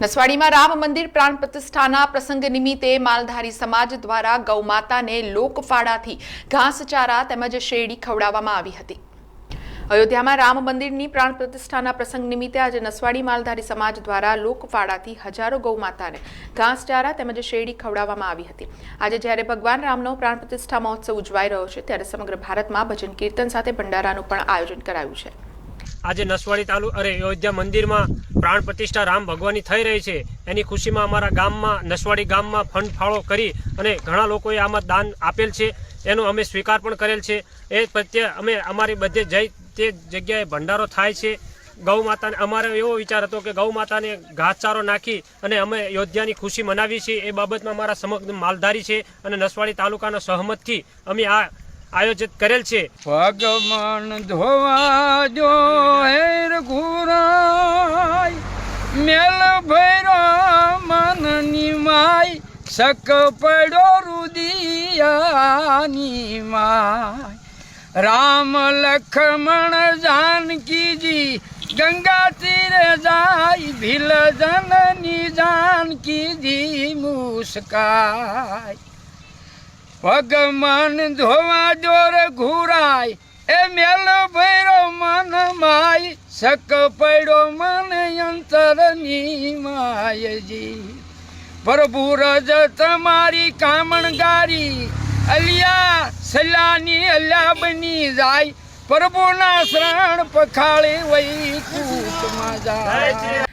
નસવાડીમાં રામ મંદિર પ્રાણ પ્રતિષ્ઠાના પ્રસંગ નિમિત્તે માલધારી સમાજ દ્વારા ગૌમાતાને લોકફાળાથી ઘાસચારા તેમજ શેરડી ખવડાવવામાં આવી હતી. અયોધ્યામાં રામ મંદિરની પ્રાણ પ્રતિષ્ઠાના પ્રસંગ નિમિત્તે આજે નસવાડી માલધારી સમાજ દ્વારા લોકફાળાથી હજારો ગૌમાતાને ઘાસચારા તેમજ શેરડી ખવડાવવામાં આવી હતી. આજે જ્યારે ભગવાન રામનો પ્રાણ પ્રતિષ્ઠા મહોત્સવ ઉજવાઈ રહ્યો છે, ત્યારે સમગ્ર ભારતમાં ભજન કીર્તન સાથે ભંડારાનું પણ આયોજન કરાયું છે. આજે નસવાડી તાલુ, અરે, અયોધ્યા મંદિરમાં પ્રાણ પ્રતિષ્ઠા રામ ભગવાનની થઈ રહી છે. એની ખુશીમાં અમારા ગામમાં, નસવાડી ગામમાં ફંડ ફાળો કરી અને ઘણા લોકોએ આમાં દાન આપેલ છે. એનો અમે સ્વીકાર પણ કરેલ છે. એ પ્રત્યે અમે અમારી બધે જઈ તે જગ્યાએ ભંડારો થાય છે. ગૌ માતાને, અમારો એવો વિચાર હતો કે ગૌ માતાને ઘાસચારો નાખી અને અમે અયોધ્યાની ખુશી મનાવી છીએ. એ બાબતમાં અમારા સમગ્ર માલધારી છે અને નસવાડી તાલુકાના સહમતથી અમે આ આયોજિત કરેલ છે. ભગવાન ધોવા જો હેર ઘુરાય મેલ ભૈરો મન નિમાય સક પડો રુદિયાની માય. રામ લખમણ જાનકીજી, ગંગા તીરે જાય ભીલ જનની જાનકીજી મુસ્કાય. ભગવાન ધોવા જોર ઘુરાય, એ મેલ ભૈરો મન માય, શક પડ્યો મન અંતરની માયજી. પ્રભુ રજ તમારી કામણગારી, અલિયા સલાની અલ્યા બની જાય, પ્રભુના શરણ પખાળે વૈકુટમાં જાય.